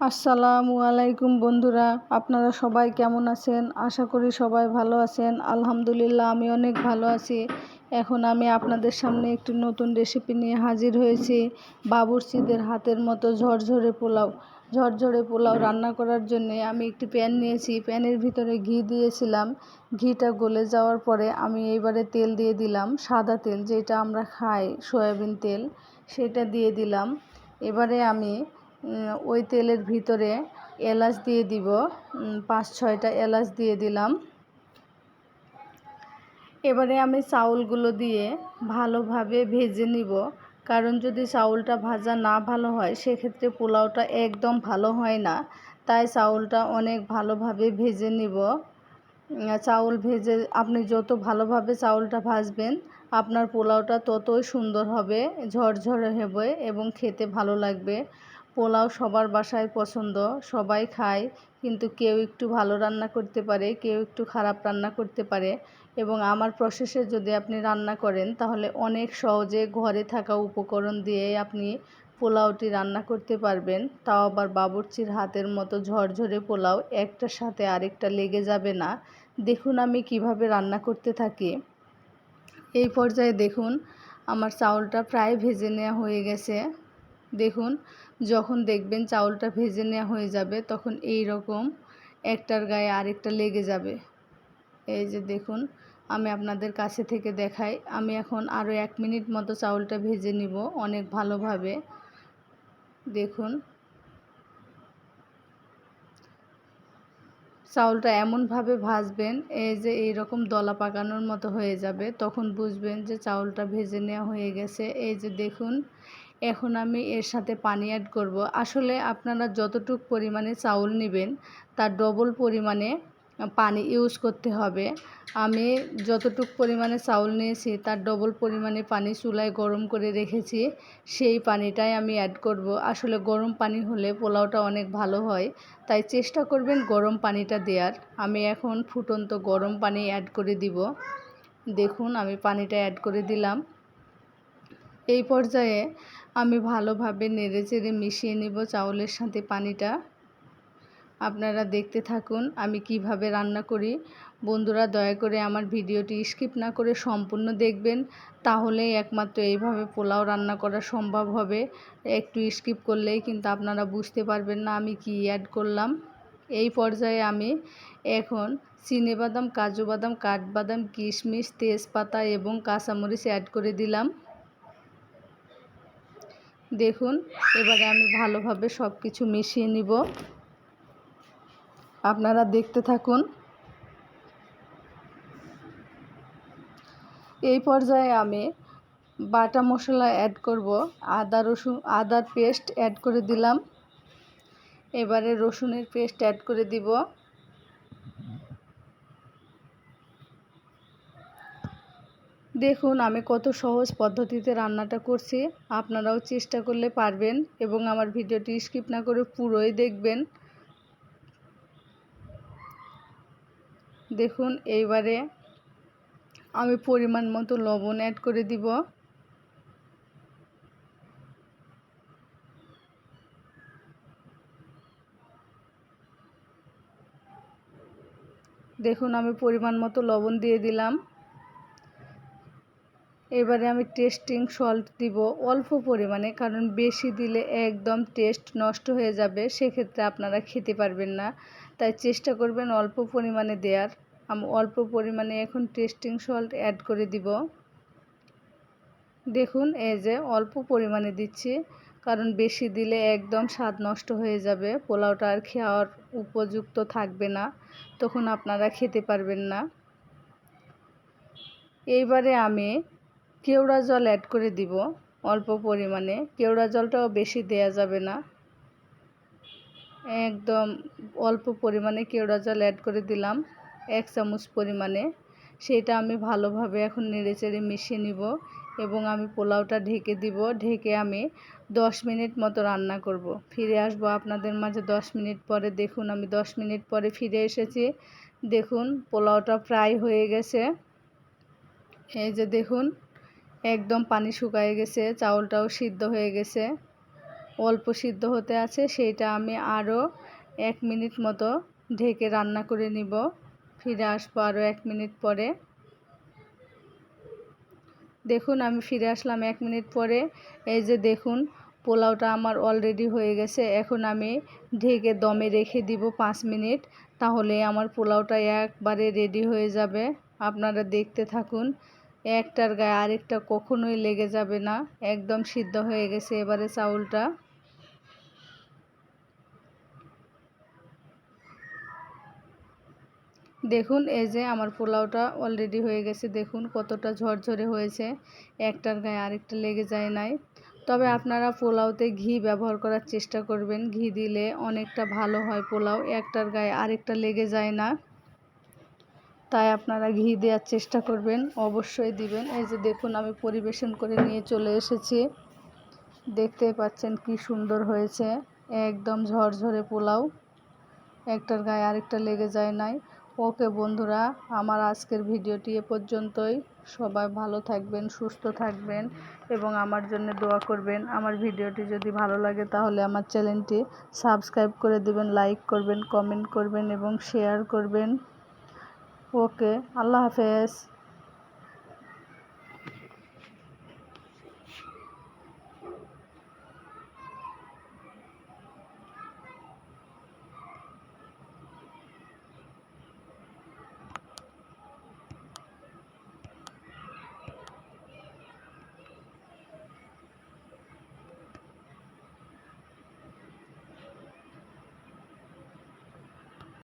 আসসালামু আলাইকুম বন্ধুরা, আপনারা সবাই কেমন আছেন? আশা করি সবাই ভালো আছেন। আলহামদুলিল্লাহ, আমি অনেক ভালো আছি। এখন আমি আপনাদের সামনে একটি নতুন রেসিপি নিয়ে হাজির হয়েছি। বাবুরচিদের হাতের মতো ঝরঝরে পোলাও। ঝরঝরে পোলাও রান্না করার জন্য আমি একটি প্যান নিয়েছি। প্যানের ভিতরে ঘি দিয়েছিলাম। ঘিটা গলে যাওয়ার পরে আমি এইবারে তেল দিয়ে দিলাম, সাদা তেল যেটা আমরা খাই, সয়াবিন তেল, সেটা দিয়ে দিলাম। এবারে আমি ওই তেলের ভিতরে এলাচ দিয়ে দিব। পাঁচ, ছয়টা এলাচ দিয়ে দিলাম। এবারে আমি চাউলগুলো দিয়ে ভালোভাবে ভেজে নিব। কারণ যদি চাউলটা ভাজা না ভালো হয়, সেক্ষেত্রে পোলাওটা একদম ভালো হয় না। তাই চাউলটা অনেক ভালোভাবে ভেজে নিব। চাউল ভেজে আপনি যত ভালোভাবে চাউলটা ভাজবেন, আপনার পোলাওটা ততই সুন্দর হবে, ঝরঝরে হবে এবং খেতে ভালো লাগবে। পোলাও সবার বাসায় পছন্দ, সবাই খায়, কিন্তু কেউ একটু ভালো রান্না করতে পারে, কেউ একটু খারাপ রান্না করতে পারে। এবং আমার প্রসেসে যদি আপনি রান্না করেন, তাহলে অনেক সহজে ঘরে থাকা উপকরণ দিয়ে আপনি পোলাওটি রান্না করতে পারবেন। তাও আবার বাবুর্চির হাতের মতো ঝরঝরে পোলাও একটার সাথে আরেকটা লেগে যাবে না। দেখুন আমি কীভাবে রান্না করতে থাকি। এই পর্যায়ে দেখুন, আমার চাউলটা প্রায় ভেজে নেওয়া হয়ে গেছে। দেখুন, যখন দেখবেন চাউলটা ভেজে নেওয়া হয়ে যাবে, তখন এই রকম একটার গায়ে আরেকটা লেগে যাবে। এই যে দেখুন, আমি আপনাদের কাছে থেকে দেখাই, আমি এখন আরও এক মিনিট মতো চাউলটা ভেজে নিব অনেক ভালোভাবে। দেখুন। চাউলটা এমনভাবে ভাজবেন, এই যে এইরকম দলা পাকানোর মতো হয়ে যাবে, তখন বুঝবেন যে চাউলটা ভেজে নেওয়া হয়ে গেছে। এই যে দেখুন এখন আমি এর সাথে পানি অ্যাড করব। আসলে আপনারা যতটুক পরিমাণে চাউল নেবেন, তার ডবল পরিমাণে পানি ইউজ করতে হবে। আমি যতটুক পরিমাণে চাউল নিয়েছি, তার ডবল পরিমাণে পানি চুলায় গরম করে রেখেছি, সেই পানিটাই আমি অ্যাড করব। আসলে গরম পানি হলে পোলাওটা অনেক ভালো হয়, তাই চেষ্টা করবেন গরম পানিটা দেওয়ার আমি এখন ফুটন্ত গরম পানি অ্যাড করে দিব। দেখুন, আমি পানিটা অ্যাড করে দিলাম। এই পর্যায়ে আমি ভালোভাবে নেড়ে চেড়ে মিশিয়ে নিব চাউলের সাথে পানিটা। আপনারা দেখতে থাকুন আমি কীভাবে রান্না করি। বন্ধুরা, দয়া করে আমার ভিডিওটি স্কিপ না করে সম্পূর্ণ দেখবেন, তাহলেই একমাত্র এইভাবে পোলাও রান্না করা সম্ভব হবে। একটু স্কিপ করলেই কিন্তু আপনারা বুঝতে পারবেন না আমি কি অ্যাড করলাম। এই পর্যায়ে আমি এখন বাদাম কাজু বাদাম কাঠবাদাম, কিশমিশ, তেজপাতা এবং কাঁচামরিচ অ্যাড করে দিলাম। দেখুন, এবারে আমি ভালোভাবে সব কিছু মিশিয়ে নিব। আপনারা দেখতে থাকুন। এই পর্যায়ে আমি বাটা মশলা অ্যাড করব, আদা রসুন, আদার পেস্ট অ্যাড করে দিলাম। এবারে রসুনের পেস্ট অ্যাড করে দিব। দেখুন, আমি কত সহজ পদ্ধতিতে রান্নাটা করছি। আপনারাও চেষ্টা করলে পারবেন এবং আমার ভিডিওটি স্কিপ না করে পুরোই দেখবেন। দেখুন, এইবারে আমি পরিমাণ মতো লবণ অ্যাড করে দিব। দেখুন, আমি পরিমাণ মতো লবণ দিয়ে দিলাম। এবারে আমি টেস্টিং সল্ট দিব অল্প পরিমাণে, কারণ বেশি দিলে একদম টেস্ট নষ্ট হয়ে যাবে, সেক্ষেত্রে আপনারা খেতে পারবেন না। তাই চেষ্টা করবেন অল্প পরিমাণে দেওয়ার আমি অল্প পরিমাণে এখন টেস্টিং সল্ট অ্যাড করে দিব। দেখুন, এই যে অল্প পরিমাণে দিচ্ছি, কারণ বেশি দিলে একদম স্বাদ নষ্ট হয়ে যাবে, পোলাওটা আর খাওয়ার উপযুক্ত থাকবে না, তখন আপনারা খেতে পারবেন না। এইবারে আমি কেওড়া জল অ্যাড করে দিব অল্প পরিমাণে। কেওড়া জলটাও বেশি দেয়া যাবে না। একদম অল্প পরিমাণে কেওড়া জল অ্যাড করে দিলাম, এক চামচ পরিমাণে। সেটা আমি ভালোভাবে এখন নেড়েচেড়ে মিশিয়ে নিব এবং আমি পোলাওটা ঢেকে দিব। ঢেকে আমি দশ মিনিট মতো রান্না করব। ফিরে আসব আপনাদের মাঝে দশ মিনিট পরে। দেখুন, আমি দশ মিনিট পরে ফিরে এসেছি। দেখুন, পোলাওটা প্রায় হয়ে গেছে। এই যে দেখুন একদম পানি শুকায় গেছে, চাউলটাও সিদ্ধ হয়ে গেছে। অল্প সিদ্ধ হতে আছে, সেইটা আমি আরও এক মিনিট মতো ঢেকে রান্না করে নিব। ফিরে আসব আরও এক মিনিট পরে। দেখুন, আমি ফিরে আসলাম এক মিনিট পরে। এই যে দেখুন, পোলাওটা আমার অলরেডি হয়ে গেছে। এখন আমি ঢেকে দমে রেখে দিব পাঁচ মিনিট, তাহলে আমার পোলাওটা একবারে রেডি হয়ে যাবে। আপনারা দেখতে থাকুন একটার গায়ে আরেকটা কখনোই লেগে যাবে না। একদম সিদ্ধ হয়ে গেছে এবারে চাউলটা। দেখুন, এই যে আমার পোলাওটা অলরেডি হয়ে গেছে। দেখুন কতটা ঝরঝরে হয়েছে। একটার গায়ে আরেকটা লেগে যায় নাই। তবে আপনারা পোলাওতে ঘি ব্যবহার করার চেষ্টা করবেন। ঘি দিলে অনেকটা ভালো হয় পোলাও। একটার গায়ে আরেকটা লেগে যায় না। তাই আপনারা ঘি দেওয়ার চেষ্টা করবেন, অবশ্যই দিবেন। এই যে দেখুন, আমি পরিবেশন করে নিয়ে চলে এসেছি। দেখতে পাচ্ছেন কি সুন্দর হয়েছে। একদম ঝরঝরে পোলাও। একটার গায়ে আরেকটা লেগে যায় নাই। ওকে বন্ধুরা, আমার আজকের ভিডিওটি এ পর্যন্তই। সবাই ভালো থাকবেন, সুস্থ থাকবেন এবং আমার জন্য দোয়া করবেন। আমার ভিডিওটি যদি ভালো লাগে তাহলে আমার চ্যানেলটি সাবস্ক্রাইব করে দেবেন, লাইক করবেন, কমেন্ট করবেন এবং শেয়ার করবেন। ওকে আল্লাহ হাফেজ।